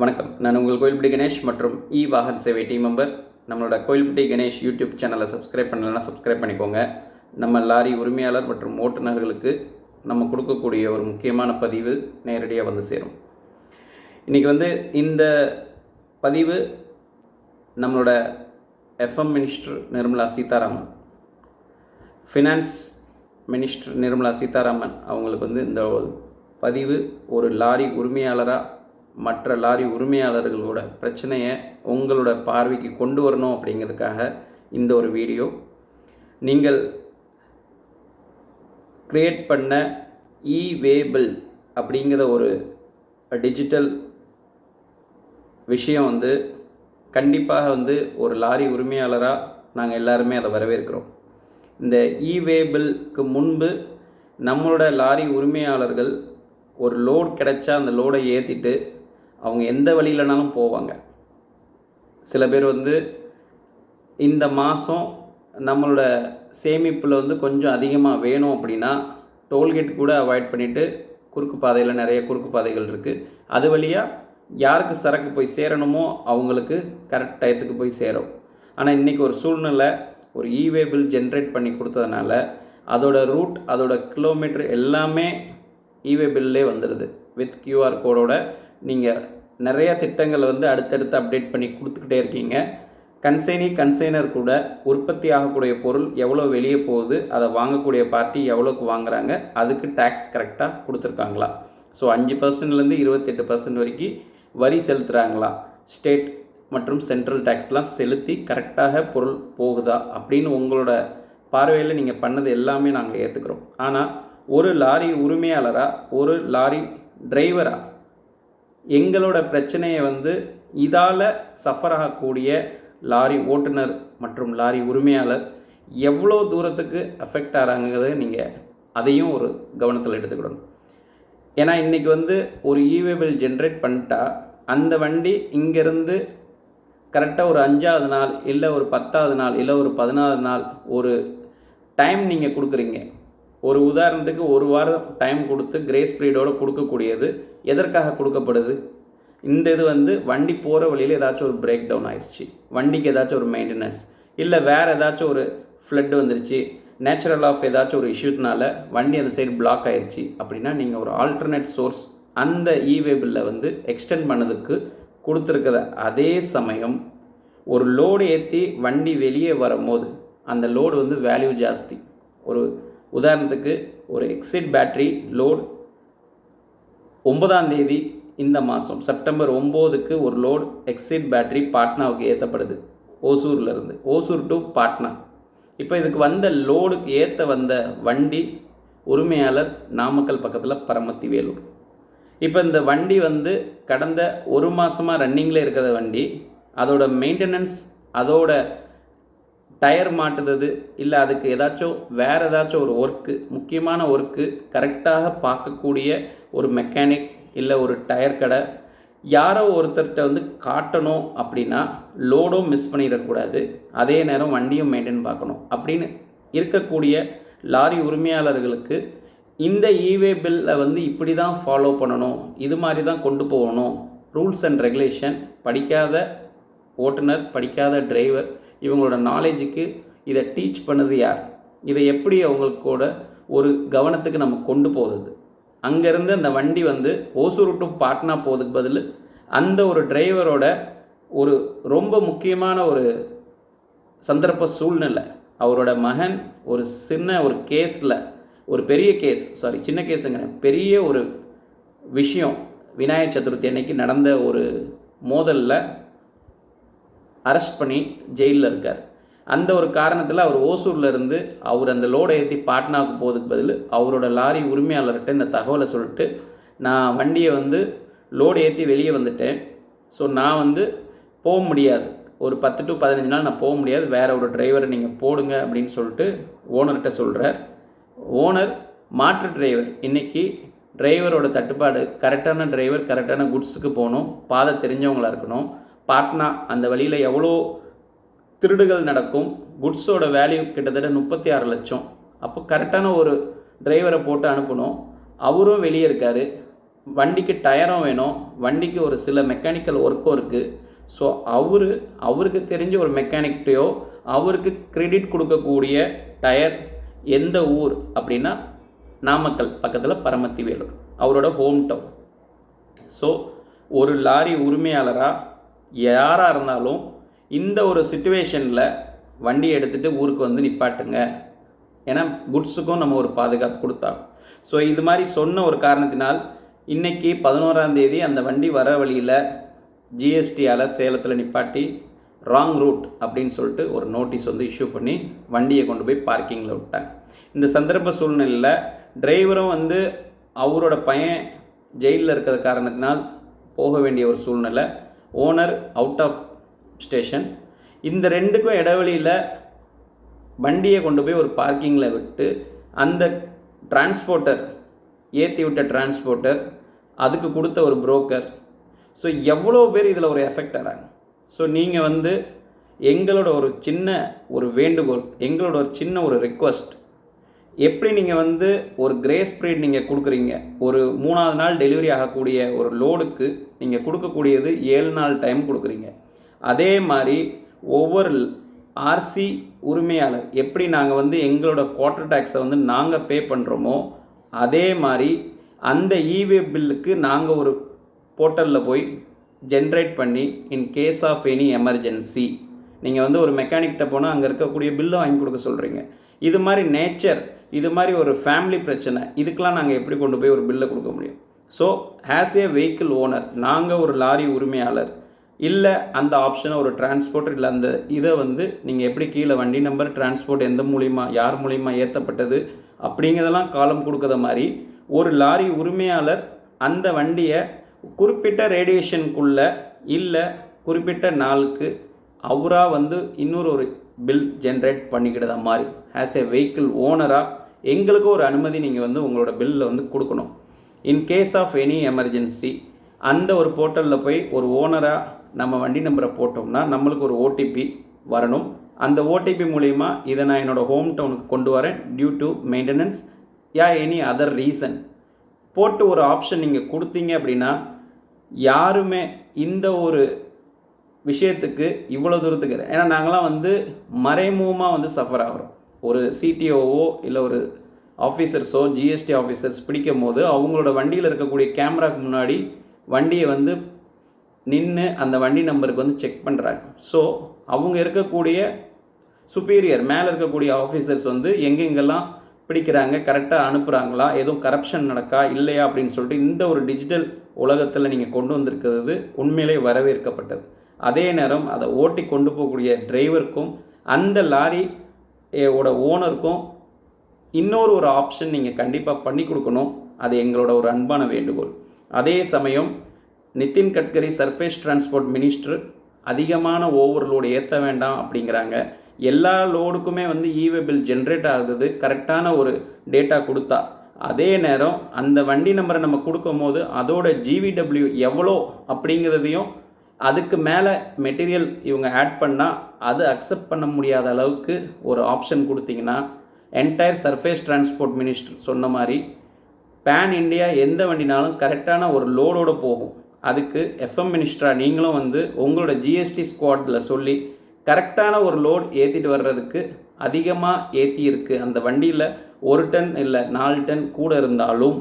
வணக்கம். நான் உங்கள் கோயில்பட்டி கணேஷ் மற்றும் இ வாகன் சேவை டீம் மெம்பர் நம்மளோட கோயில்பட்டி கணேஷ் யூடியூப் சேனலை சப்ஸ்கிரைப் பண்ணலைன்னா சப்ஸ்கிரைப் பண்ணிக்கோங்க. நம்ம லாரி உரிமையாளர் மற்றும் ஓட்டுநர்களுக்கு நம்ம கொடுக்கக்கூடிய ஒரு முக்கியமான பதிவு நேரடியாக வந்து சேரும். இன்றைக்கி வந்து இந்த பதிவு நம்மளோட FM minister Nirmala Sitharaman. Finance minister Nirmala Sitharaman அவங்களுக்கு வந்து இந்த பதிவு ஒரு லாரி உரிமையாளராக மற்ற லாரி உரிமையாளர்களோட பிரச்சனையை உங்களோட பார்வைக்கு கொண்டு வரணும் அப்படிங்கிறதுக்காக இந்த ஒரு வீடியோ. நீங்கள் க்ரியேட் பண்ண இ வேபிள் அப்படிங்கிற ஒரு டிஜிட்டல் விஷயம் வந்து கண்டிப்பாக வந்து ஒரு லாரி உரிமையாளராக நாங்கள் எல்லாருமே அதை வரவேற்கிறோம். இந்த இ வேபிளுக்கு முன்பு நம்மளோட லாரி உரிமையாளர்கள் ஒரு லோட் கிடைச்சா அந்த லோடை ஏற்றிட்டு அவங்க எந்த வழியிலனாலும் போவாங்க. சில பேர் வந்து இந்த மாதம் நம்மளோட சேமிப்பில் வந்து கொஞ்சம் அதிகமாக வேணும் அப்படின்னா டோல்கேட் கூட அவாய்ட் பண்ணிவிட்டு குறுக்கு பாதையில் நிறைய குறுக்கு பாதைகள் இருக்குது அது வழியாக யாருக்கு சரக்கு போய் சேரணுமோ அவங்களுக்கு கரெக்ட் டயத்துக்கு போய் சேரும். ஆனால் இன்றைக்கி ஒரு சூழ்நிலை ஒரு இவே பில் ஜென்ரேட் பண்ணி கொடுத்ததுனால அதோட ரூட் அதோட கிலோமீட்டர் எல்லாமே இவே பில்லே வந்துடுது வித் கியூஆர் கோடோட நீங்கள் நிறையா திட்டங்களை வந்து அடுத்தடுத்து அப்டேட் பண்ணி கொடுத்துக்கிட்டே இருக்கீங்க. கன்சைனி கன்சைனர் கூட உற்பத்தி ஆகக்கூடிய பொருள் எவ்வளோ வெளியே போகுது அதை வாங்கக்கூடிய பார்ட்டி எவ்வளோக்கு வாங்குறாங்க அதுக்கு டேக்ஸ் கரெக்டாக கொடுத்துருக்காங்களா? ஸோ அஞ்சு பர்சன்ட்லேருந்து இருபத்தெட்டு பர்சன்ட் வரைக்கும் வரி செலுத்துகிறாங்களா ஸ்டேட் மற்றும் சென்ட்ரல் டேக்ஸ்லாம் செலுத்தி கரெக்டாக பொருள் போகுதா? அப்படின்னு உங்களோட பார்வையில் நீங்கள் பண்ணது எல்லாமே நாங்கள் ஏற்றுக்கிறோம் ஆனால் ஒரு லாரி உரிமையாளராக ஒரு லாரி டிரைவராக எங்களோட பிரச்சனையை வந்து இதால் சஃபர் ஆகக்கூடிய லாரி ஓட்டுநர் மற்றும் லாரி உரிமையாளர் எவ்வளோ தூரத்துக்கு அஃபெக்ட் ஆகிறாங்கிறத நீங்கள் அதையும் ஒரு கவனத்தில் எடுத்துக்கிடணும். ஏன்னா இன்றைக்கி வந்து ஒரு இவேபிள் ஜென்ரேட் பண்ணிட்டா அந்த வண்டி இங்கேருந்து கரெக்டாக ஒரு அஞ்சாவது நாள் இல்லை ஒரு பத்தாவது நாள் இல்லை ஒரு பதினாறு நாள் ஒரு டைம் நீங்கள் கொடுக்குறீங்க. ஒரு உதாரணத்துக்கு ஒரு வாரம் டைம் கொடுத்து கிரேஸ் பீரியடோடு கொடுக்கக்கூடியது எதற்காக கொடுக்கப்படுது? இந்த இது வந்து வண்டி போகிற வழியில் ஏதாச்சும் ஒரு பிரேக் டவுன் ஆயிடுச்சு வண்டிக்கு ஏதாச்சும் ஒரு மெயின்டெனன்ஸ் இல்லை வேறு ஏதாச்சும் ஒரு ஃப்ளட் வந்துருச்சு. நேச்சுரல் ஆஃப் ஏதாச்சும் ஒரு இஷ்யூனால வண்டி அந்த சைடு பிளாக் ஆயிடுச்சு அப்படின்னா நீங்கள் ஒரு ஆல்டர்னேட் சோர்ஸ் அந்த இவே பில்லை வந்து எக்ஸ்டெண்ட் பண்ணதுக்கு கொடுத்துருக்கிற அதே சமயம் ஒரு லோடு ஏற்றி வண்டி வெளியே வரும்போது அந்த லோடு வந்து வேல்யூ ஜாஸ்தி. ஒரு உதாரணத்துக்கு ஒரு எக்ஸிட் பேட்ரி லோடு ஒன்பதாம் தேதி இந்த மாதம் செப்டம்பர் ஒம்போதுக்கு ஒரு லோடு எக்ஸிட் பேட்ரி பாட்னாவுக்கு ஏற்றப்படுது ஓசூர்லேருந்து ஓசூர் டு பாட்னா. இப்போ இதுக்கு வந்த லோடுக்கு ஏற்ற வந்த வண்டி உரிமையாளர் நாமக்கல் பக்கத்தில் பரமத்தி வேலூர் இப்போ இந்த வண்டி வந்து கடந்த ஒரு மாதமாக ரன்னிங்கில் இருக்கிற வண்டி அதோட மெயின்டெனன்ஸ் அதோட டயர் மாட்டுறது இல்லை அதுக்கு ஏதாச்சும் வேறு ஏதாச்சும் ஒரு ஒர்க்கு முக்கியமான ஒர்க்கு கரெக்டாக பார்க்கக்கூடிய ஒரு மெக்கானிக் இல்லை ஒரு டயர் கடை யாரோ ஒருத்தர்கிட்ட வந்து காட்டணும் அப்படின்னா லோடும் மிஸ் பண்ணிடக்கூடாது அதே நேரம் வண்டியும் மெயின்டைன் பார்க்கணும். அப்படின்னு இருக்கக்கூடிய லாரி உரிமையாளர்களுக்கு இந்த இவே பில்லை வந்து இப்படி தான் ஃபாலோ பண்ணணும். இது மாதிரி தான் கொண்டு போகணும். ரூல்ஸ் அண்ட் ரெகுலேஷன் படிக்காத ஓட்டுநர் படிக்காத டிரைவர் இவங்களோட நாலேஜுக்கு இதை டீச் பண்ணது யார்? இதை எப்படி அவங்களுக்கு கூட ஒரு கவனத்துக்கு நம்ம கொண்டு போகுது? அங்கேருந்து அந்த வண்டி வந்து ஓசூர் டு பாட்னா போகிறதுக்கு பதில் அந்த ஒரு டிரைவரோட ஒரு ரொம்ப முக்கியமான ஒரு சந்தர்ப்ப சூழ்நிலை. அவரோட மகன் ஒரு சின்ன ஒரு கேஸில் ஒரு பெரிய கேஸ் சாரி சின்ன கேஸுங்கிறேன் பெரிய ஒரு விஷயம் விநாயகர் சதுர்த்தி அன்னைக்கு நடந்த ஒரு மோதலில் அரெஸ்ட் பண்ணி ஜெயிலில் இருக்கார். அந்த ஒரு காரணத்தில் அவர் ஓசூரில் இருந்து அவர் அந்த லோடை ஏற்றி பாட்னாவுக்கு போகிறதுக்கு பதில் அவரோட லாரி உரிமையாளர்கிட்ட இந்த தகவலை சொல்லிட்டு நான் வண்டியை வந்து லோடு ஏற்றி வெளியே வந்துட்டேன். ஸோ நான் வந்து போக முடியாது. ஒரு பத்து டு பதினஞ்சு நாள் நான் போக முடியாது. வேறு ஒரு டிரைவரை நீங்கள் போடுங்க அப்படின்னு சொல்லிட்டு ஓனர்கிட்ட சொல்கிறார் ஓனர் மாற்று டிரைவர். இன்றைக்கி டிரைவரோட தட்டுப்பாடு கரெக்டான டிரைவர் கரெக்டான குட்ஸுக்கு போகணும். பாதை தெரிஞ்சவங்களாக இருக்கணும். பாட்னா அந்த வழியில் எவ்வளோ திருடுகள் நடக்கும்? குட்ஸோட வேல்யூ கிட்டத்தட்ட முப்பத்தி ஆறு லட்சம். அப்போ கரெக்டான ஒரு டிரைவரை போட்டு அனுப்பணும். அவரும் வெளியே இருக்கார். வண்டிக்கு டயரும் வேணும். வண்டிக்கு ஒரு சில மெக்கானிக்கல் ஒர்க்கும் இருக்குது ஸோ அவர் அவருக்கு தெரிஞ்ச ஒரு மெக்கானிக்கிட்டையோ அவருக்கு கிரெடிட் கொடுக்கக்கூடிய டயர் எந்த ஊர் அப்படின்னா நாமக்கல் பக்கத்தில் பரமத்தி வேலூர். அவரோட ஹோம் டவுன் ஸோ ஒரு லாரி உரிமையாளராக யாராக இருந்தாலும் இந்த ஒரு சுச்சுவேஷனில் வண்டி எடுத்துகிட்டு ஊருக்கு வந்து நிப்பாட்டுங்க. ஏன்னா குட்ஸுக்கும் நம்ம ஒரு பாதுகாப்பு கொடுத்தா ஸோ இது மாதிரி சொன்ன ஒரு காரணத்தினால் இன்றைக்கி பதினோராம் தேதி அந்த வண்டி வர வழியில் ஜிஎஸ்டியால் சேலத்தில் நிப்பாட்டி ராங் ரூட் அப்படின்னு சொல்லிட்டு ஒரு நோட்டீஸ் வந்து இஷ்யூ பண்ணி வண்டியை கொண்டு போய் பார்க்கிங்கில் விட்டாங்க. இந்த சந்தர்ப்ப சூழ்நிலையில் டிரைவரும் வந்து அவரோட பையன் ஜெயிலில் இருக்கிற காரணத்தினால் போக வேண்டிய ஒரு சூழ்நிலை. ஓனர் அவுட் ஆஃப் ஸ்டேஷன் இந்த ரெண்டுக்கும் இடைவெளியில் வண்டியை கொண்டு போய் ஒரு பார்க்கிங்கில் விட்டு அந்த டிரான்ஸ்போர்ட்டர் ஏற்றி விட்ட டிரான்ஸ்போர்ட்டர் அதுக்கு கொடுத்த ஒரு புரோக்கர் ஸோ எவ்வளோ பேர் இதில் ஒரு எஃபெக்ட் ஆகிறாங்க ஸோ நீங்கள் வந்து எங்களோட ஒரு சின்ன ஒரு வேண்டுகோள் எங்களோட ஒரு சின்ன ஒரு ரெக்வஸ்ட் எப்படி நீங்கள் வந்து ஒரு கிரேஸ் ஸ்ப்ரீட் நீங்கள் கொடுக்குறீங்க? ஒரு மூணாவது நாள் டெலிவரி ஆகக்கூடிய ஒரு லோடுக்கு நீங்கள் கொடுக்கக்கூடியது ஏழு நாள் டைம் கொடுக்குறீங்க. அதே மாதிரி ஒவ்வொரு ஆர்சி உரிமையாளர் எப்படி நாங்கள் வந்து எங்களோட குவார்ட்டர் டேக்ஸை வந்து நாங்கள் பே பண்ணுறோமோ அதே மாதிரி அந்த இவே பில்லுக்கு நாங்கள் ஒரு போர்ட்டலில் போய் ஜென்ரேட் பண்ணி in case of any emergency நீங்கள் வந்து ஒரு மெக்கானிக்கிட்ட போனால் அங்கே இருக்கக்கூடிய பில்லை வாங்கி கொடுக்க சொல்கிறீங்க இது மாதிரி நேச்சர் இது மாதிரி ஒரு ஃபேமிலி பிரச்சனை. இதுக்கெலாம் நாங்கள் எப்படி கொண்டு போய் ஒரு பில்லை கொடுக்க முடியும்? So as a vehicle owner நாங்கள் ஒரு லாரி உரிமையாளர். இல்லை அந்த ஆப்ஷனை ஒரு டிரான்ஸ்போர்ட் இல்லை அந்த இதை வந்து நீங்கள் எப்படி கீழே வண்டி நம்பர் டிரான்ஸ்போர்ட் எந்த மூலிமா யார் மூலிமா ஏற்றப்பட்டது அப்படிங்கிறதெல்லாம் காலம் கொடுக்குற மாதிரி ஒரு லாரி உரிமையாளர் அந்த வண்டியை குறிப்பிட்ட ரேடியேஷனுக்குள்ளே இல்லை குறிப்பிட்ட நாளுக்கு அவராக வந்து இன்னொரு ஒரு பில் ஜென்ரேட் பண்ணிக்கிட்டதை மாதிரி. ஆஸ் ஏ வெஹிக்கிள் ஓனராக எங்களுக்கு ஒரு அனுமதி நீங்கள் வந்து உங்களோட பில்லில் வந்து கொடுக்கணும். In case of any emergency அந்த ஒரு போர்ட்டலில் போய் ஒரு ஓனராக நம்ம வண்டி நம்பரை போட்டோம்னா நம்மளுக்கு ஒரு ஓடிபி வரணும். அந்த ஓடிபி மூலிமா இதை நான் என்னோடய ஹோம் டவுனுக்கு கொண்டு வரேன் டியூ டு மெயின்டெனன்ஸ் யா எனி அதர் ரீசன் போட்டு ஒரு ஆப்ஷன் நீங்கள் கொடுத்தீங்க அப்படின்னா யாருமே இந்த ஒரு விஷயத்துக்கு இவ்வளோ தூரத்துக்கு ஏன்னா நாங்களாம் வந்து மறைமுகமாக வந்து சஃபர் ஆகிறோம். ஒரு சிடிஓவோ இல்லை ஒரு ஆஃபீஸர்ஸோ ஜிஎஸ்டி ஆஃபீஸர்ஸ் பிடிக்கும் போது அவங்களோட வண்டியில் இருக்கக்கூடிய கேமராக்கு முன்னாடி வண்டியை வந்து நின்று அந்த வண்டி நம்பருக்கு வந்து செக் பண்ணுறாங்க ஸோ அவங்க இருக்கக்கூடிய சுப்பீரியர் மேலே இருக்கக்கூடிய ஆஃபீஸர்ஸ் வந்து எங்கெங்கெல்லாம் பிடிக்கிறாங்க கரெக்டாக அனுப்புகிறாங்களா எதுவும் கரப்ஷன் நடக்கா இல்லையா அப்படின்னு சொல்லிட்டு இந்த ஒரு டிஜிட்டல் உலகத்தில் நீங்கள் கொண்டு வந்திருக்கிறது உண்மையிலே வரவேற்கப்பட்டது. அதே நேரம் அதை ஓட்டி கொண்டு போகக்கூடிய டிரைவருக்கும் அந்த லாரி ஓட ஓனருக்கும் இன்னொரு ஒரு ஆப்ஷன் நீங்கள் கண்டிப்பாக பண்ணி கொடுக்கணும். அது எங்களோட ஒரு அன்பான வேண்டுகோள். அதே சமயம் Nitin Gadkari surface transport minister அதிகமான ஓவர்லோடு ஏற்ற வேண்டாம் அப்படிங்கிறாங்க. எல்லா லோடுக்குமே வந்து இவே பில் ஜென்ரேட் ஆகுது. கரெக்டான ஒரு டேட்டா கொடுத்தா. அதே நேரம் அந்த வண்டி நம்பரை நம்ம கொடுக்கும் போது அதோட ஜிவிடபிள்யூ எவ்வளோ அப்படிங்கிறதையும் அதுக்கு மேலே மெட்டீரியல் இவங்க ஆட் பண்ணால் அது அக்செப்ட் பண்ண முடியாத அளவுக்கு ஒரு ஆப்ஷன் கொடுத்தீங்கன்னா என்டையர் சர்ஃபேஸ் டிரான்ஸ்போர்ட் மினிஸ்டர் சொன்ன மாதிரி பேன் இண்டியா எந்த வண்டினாலும் கரெக்டான ஒரு லோடோடு போகும். அதுக்கு எஃப்எம் மினிஸ்டராக நீங்களும் வந்து உங்களோட ஜிஎஸ்டி ஸ்குவாடில் சொல்லி கரெக்டான ஒரு லோட் ஏற்றிட்டு வர்றதுக்கு அதிகமாக ஏற்றி இருக்குது அந்த வண்டியில் ஒரு டன் இல்லை நாலு டன் கூட இருந்தாலும்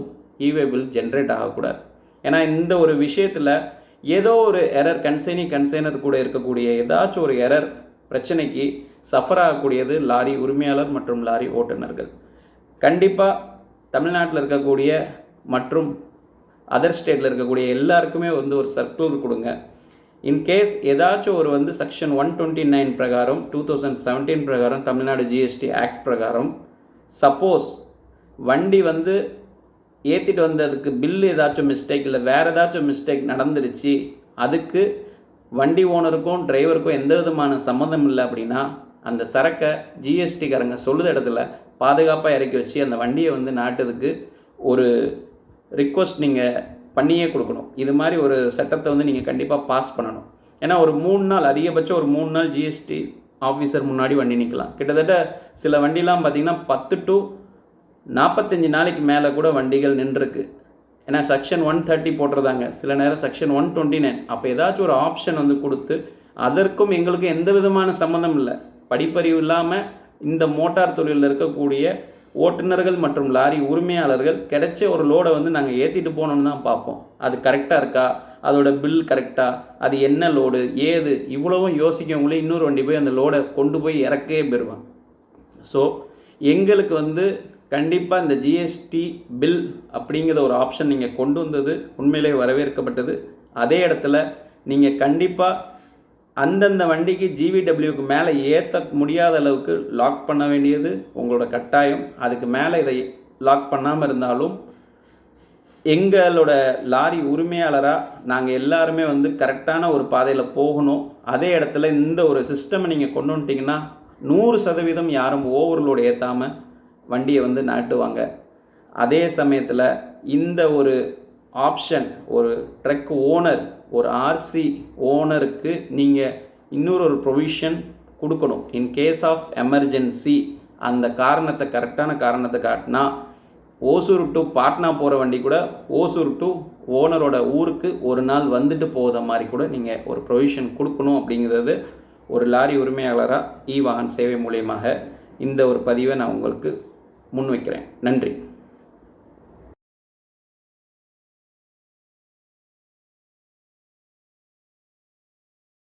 இவே பில் ஜென்ரேட் ஆகக்கூடாது. ஏன்னா இந்த ஒரு விஷயத்தில் ஏதோ ஒரு எரர் கன்சைனி கன்சைனர் கூட இருக்கக்கூடிய ஏதாச்சும் ஒரு எரர் பிரச்சனைக்கு சஃபர் ஆகக்கூடியது லாரி உரிமையாளர் மற்றும் லாரி ஓட்டுநர்கள். கண்டிப்பாக தமிழ்நாட்டில் இருக்கக்கூடிய மற்றும் அதர் ஸ்டேட்டில் இருக்கக்கூடிய எல்லாருக்குமே வந்து ஒரு சர்க்குலர் கொடுங்க. இன்கேஸ் ஏதாச்சும் ஒரு வந்து செக்ஷன் ஒன் டுவெண்ட்டி நைன் பிரகாரம் டூ தௌசண்ட் செவன்டீன் பிரகாரம் தமிழ்நாடு ஜிஎஸ்டி ஆக்ட் பிரகாரம் சப்போஸ் வண்டி வந்து ஏற்றிட்டு வந்ததுக்கு பில்லு ஏதாச்சும் மிஸ்டேக் இல்லை வேறு ஏதாச்சும் மிஸ்டேக் நடந்துருச்சு அதுக்கு வண்டி ஓனருக்கும் டிரைவருக்கும் எந்த விதமான சம்மந்தம் இல்லை அப்படின்னா அந்த சரக்கை ஜிஎஸ்டிக்காரங்க சொல்லுத இடத்துல பாதுகாப்பாக இறக்கி வச்சு அந்த வண்டியை வந்து நாட்டுறதுக்கு ஒரு ரிக்வஸ்ட் நீங்கள் பண்ணியே கொடுக்கணும். இது மாதிரி ஒரு சட்டத்தை வந்து நீங்கள் கண்டிப்பாக பாஸ் பண்ணணும். ஏன்னா ஒரு மூணு நாள் அதிகபட்சம் ஒரு மூணு நாள் ஜிஎஸ்டி ஆஃபீஸர் முன்னாடி வண்டி நிற்கலாம் கிட்டத்தட்ட சில வண்டிலாம் பார்த்திங்கன்னா பத்து டு நாற்பத்தஞ்சு நாளைக்கு மேலே கூட வண்டிகள் நின்றுருக்கு. ஏன்னா செக்ஷன் ஒன் தேர்ட்டி போட்டிருந்தாங்க. சில நேரம் செக்ஷன் ஒன் டுவெண்ட்டி நைன் அப்போ ஏதாச்சும் ஒரு ஆப்ஷன் வந்து கொடுத்து அதற்கும் எங்களுக்கும் எந்த விதமான சம்மந்தம் இல்லை. படிப்பறிவு இல்லாமல் இந்த மோட்டார் தொழிலில் இருக்கக்கூடிய ஓட்டுநர்கள் மற்றும் லாரி உரிமையாளர்கள் கிடைச்ச ஒரு லோடை வந்து நாங்கள் ஏற்றிட்டு போகணுன்னு தான் பார்ப்போம். அது கரெக்டாக இருக்கா? அதோட பில் கரெக்டாக அது என்ன லோடு ஏது? இவ்வளவும் யோசிக்கவங்களே இன்னொரு வண்டி போய் அந்த லோடை கொண்டு போய் இறக்கவே போயிடுவாங்க ஸோ எங்களுக்கு வந்து கண்டிப்பாக இந்த ஜிஎஸ்டி பில் அப்படிங்கிற ஒரு ஆப்ஷன் நீங்கள் கொண்டு வந்தது உண்மையிலே வரவேற்கப்பட்டது. அதே இடத்துல நீங்கள் கண்டிப்பாக அந்தந்த வண்டிக்கு ஜிவிடபிள்யூக்கு மேலே ஏற்ற முடியாத அளவுக்கு லாக் பண்ண வேண்டியது உங்களோட கட்டாயம். அதுக்கு மேலே இதை லாக் பண்ணாமல் இருந்தாலும் எங்களோட லாரி உரிமையாளராக நாங்கள் எல்லாருமே வந்து கரெக்டான ஒரு பாதையில் போகணும். அதே இடத்துல இந்த ஒரு சிஸ்டமை நீங்கள் கொண்டு வந்துட்டிங்கன்னா நூறு சதவீதம் யாரும் ஓவர்லோடு ஏற்றாமல் வண்டியை வந்து நாட்டுவாங்க அதே சமயத்தில் இந்த ஒரு ஆப்ஷன் ஒரு ட்ரக் ஓனர் ஒரு ஆர்சி ஓனருக்கு நீங்கள் இன்னொரு ஒரு ப்ரொவிஷன் கொடுக்கணும். இன் கேஸ் ஆஃப் எமர்ஜென்சி அந்த காரணத்தை கரெக்டான காரணத்தை காட்டினா ஓசூர் டு பாட்னா போகிற வண்டி கூட ஓசூர் டு ஓனரோட ஊருக்கு ஒரு நாள் வந்துட்டு போகிற மாதிரி கூட நீங்கள் ஒரு ப்ரொவிஷன் கொடுக்கணும் அப்படிங்கிறது ஒரு லாரி உரிமையாளராக இ வாகன் சேவை மூலியமாக இந்த ஒரு பதிவை நான் உங்களுக்கு முன்வைக்கிறேன். நன்றி.